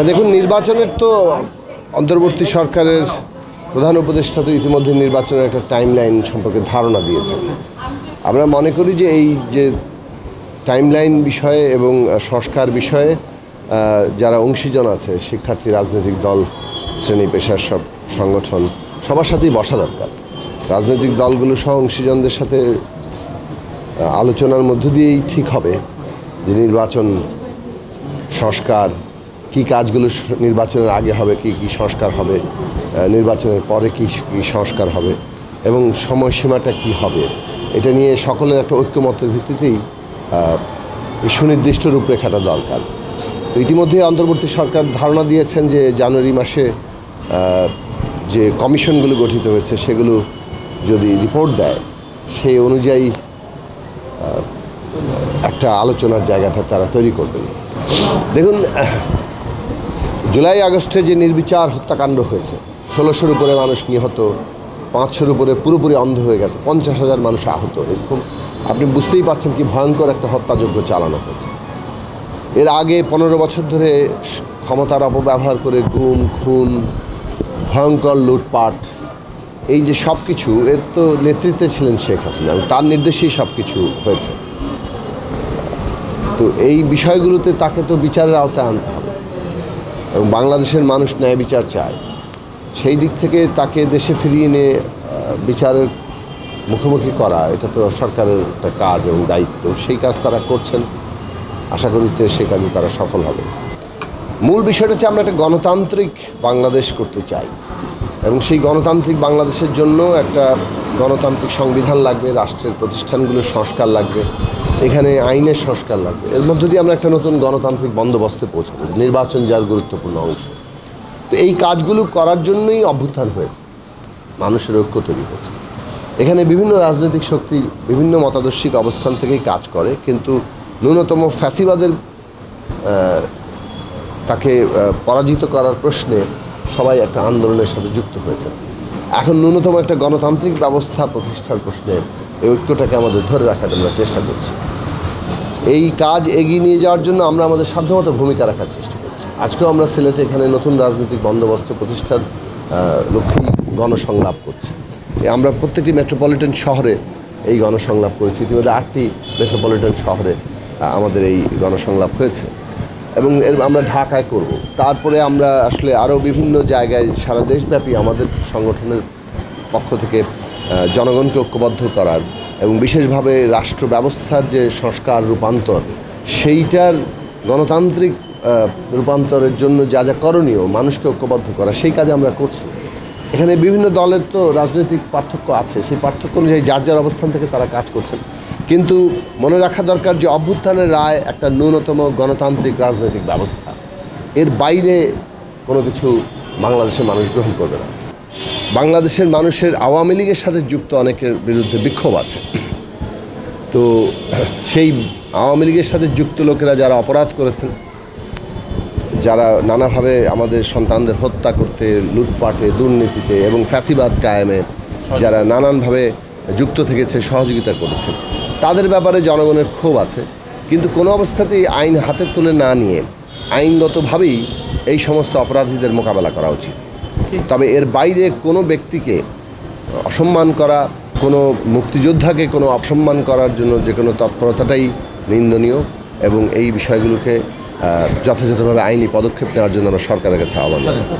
না, দেখুন, নির্বাচনের তো অন্তর্বর্তী সরকারের প্রধান উপদেষ্টা তো ইতিমধ্যে নির্বাচনের একটা টাইম লাইন সম্পর্কে ধারণা দিয়েছে আমরা মনে করি যে এই যে টাইম লাইন বিষয়ে এবং সংস্কার বিষয়ে যারা অংশীজন আছে, শিক্ষার্থী, রাজনৈতিক দল, শ্রেণি পেশার সব সংগঠন, সবার সাথেই বসা দরকার। রাজনৈতিক দলগুলো সহ অংশীজনদের সাথে আলোচনার মধ্য দিয়েই ঠিক হবে যে নির্বাচন, সংস্কার কি কাজগুলো নির্বাচনের আগে হবে, কি কি সংস্কার হবে নির্বাচনের পরে কি কি সংস্কার হবে এবং সময়সীমাটা কি হবে, এটা নিয়ে সকলের একটা ঐক্যমতের ভিত্তিতেই সুনির্দিষ্ট রূপরেখাটা দরকার। তো ইতিমধ্যে অন্তর্বর্তী সরকার ধারণা দিয়েছেন যে জানুয়ারি মাসে যে কমিশনগুলো গঠিত হয়েছে সেগুলো যদি রিপোর্ট দেয়, সেই অনুযায়ী একটা আলোচনার জায়গাটা তারা তৈরি করবেন। দেখুন জুলাই আগস্টে যে নির্বিচার হত্যাকাণ্ড হয়েছে, ষোলোশোর উপরে মানুষ নিহত, পাঁচশোর উপরে পুরোপুরি অন্ধ হয়ে গেছে, পঞ্চাশ হাজার মানুষ আহত। এরকম আপনি বুঝতেই পারছেন কি ভয়ঙ্কর একটা হত্যাযজ্ঞ চালানো হয়েছে। এর আগে পনেরো বছর ধরে ক্ষমতার অপব্যবহার করে গুম, খুন, ভয়ঙ্কর লুটপাট, এই যে সব কিছু এর তো নেতৃত্বে ছিলেন শেখ হাসিনা তার নির্দেশেই সব কিছু হয়েছে। তো এই বিষয়গুলোতে তাকে তো বিচারের আওতায় আনতে হবে। এবং বাংলাদেশের মানুষ ন্যায় বিচার চায়। সেই দিক থেকে তাকে দেশে ফিরিয়ে এনে বিচারের মুখোমুখি করা, এটা তো সরকারের একটা কাজ এবং দায়িত্ব। সেই কাজ তারা করছেন। আশা করি সেই কাজে তারা সফল হবে। মূল বিষয়টা হচ্ছে আমরা একটা গণতান্ত্রিক বাংলাদেশ করতে চাই। এবং সেই গণতান্ত্রিক বাংলাদেশের জন্য একটা গণতান্ত্রিক সংবিধান লাগবে, রাষ্ট্রের প্রতিষ্ঠানগুলোর সংস্কার লাগবে, এখানে আইনের সংস্কার লাগবে। এর মধ্য দিয়ে আমরা একটা নতুন গণতান্ত্রিক বন্দোবস্তে পৌঁছাবো নির্বাচন যার গুরুত্বপূর্ণ অংশ। তো এই কাজগুলো করার জন্যই অভ্যুত্থান হয়েছে, মানুষের ঐক্য তৈরি হয়েছে। এখানে বিভিন্ন রাজনৈতিক শক্তি বিভিন্ন মতাদর্শিক অবস্থান থেকেই কাজ করে, কিন্তু ন্যূনতম ফ্যাসিবাদের তাকে পরাজিত করার প্রশ্নে সবাই একটা আন্দোলনের সাথে যুক্ত হয়েছে। এখন ন্যূনতম একটা গণতান্ত্রিক ব্যবস্থা প্রতিষ্ঠার প্রশ্নে এই ঐক্যটাকে আমাদের ধরে রাখার আমরা চেষ্টা করছি। এই কাজ এগিয়ে নিয়ে যাওয়ার জন্য আমরা আমাদের সাধ্যমতো ভূমিকা রাখার চেষ্টা করছি। আজকেও আমরা সিলেটে এখানে নতুন রাজনৈতিক বন্দোবস্ত প্রতিষ্ঠার লক্ষ্যেই গণসংলাপ করছি। আমরা প্রত্যেকটি মেট্রোপলিটন শহরে এই গণসংলাপ করেছি। ইতিমধ্যে আটটি মেট্রোপলিটন শহরে আমাদের এই গণসংলাপ হয়েছে। এবং এর আমরা ঢাকায় করব। তারপরে আমরা আসলে আরও বিভিন্ন জায়গায় সারা দেশব্যাপী আমাদের সংগঠনের পক্ষ থেকে জনগণকে ঐক্যবদ্ধ করার এবং বিশেষভাবে রাষ্ট্র ব্যবস্থার যে সংস্কার রূপান্তর, সেইটার গণতান্ত্রিক রূপান্তরের জন্য যা যা করণীয় মানুষকে ঐক্যবদ্ধ করা, সেই কাজে আমরা করছি। এখানে বিভিন্ন দলের তো রাজনৈতিক পার্থক্য আছে, সেই পার্থক্য অনুযায়ী যার যার অবস্থান থেকে তারা কাজ করছেন। কিন্তু মনে রাখা দরকার যে অভ্যুত্থানের রায় একটা ন্যূনতম গণতান্ত্রিক রাজনৈতিক ব্যবস্থা। এর বাইরে কোনো কিছু বাংলাদেশের মানুষ গ্রহণ করবে না। বাংলাদেশের মানুষের আওয়ামী লীগের সাথে যুক্ত অনেকের বিরুদ্ধে বিক্ষোভ আছে। তো সেই আওয়ামী লীগের সাথে যুক্ত লোকেরা যারা অপরাধ করেছেন, যারা নানাভাবে আমাদের সন্তানদের হত্যা করতে, লুটপাটে, দুর্নীতিতে এবং ফ্যাসিবাদ কায়েমে যারা নানানভাবে যুক্ত থেকেছে, সহযোগিতা করেছে তাদের ব্যাপারে জনগণের ক্ষোভ আছে, কিন্তু কোনো অবস্থাতেই আইন হাতে তুলে না নিয়ে আইনগতভাবেই এই সমস্ত অপরাধীদের মোকাবেলা করা উচিত। তবে এর বাইরে কোনো ব্যক্তিকে অসম্মান করা, কোনো মুক্তিযোদ্ধাকে কোনো অসম্মান করার জন্য যে কোনো তৎপরতাটাই নিন্দনীয় এবং এই বিষয়গুলোকে যথাযথভাবে আইনি পদক্ষেপ নেওয়ার জন্য আমরা সরকারের কাছে আহ্বান জানাই।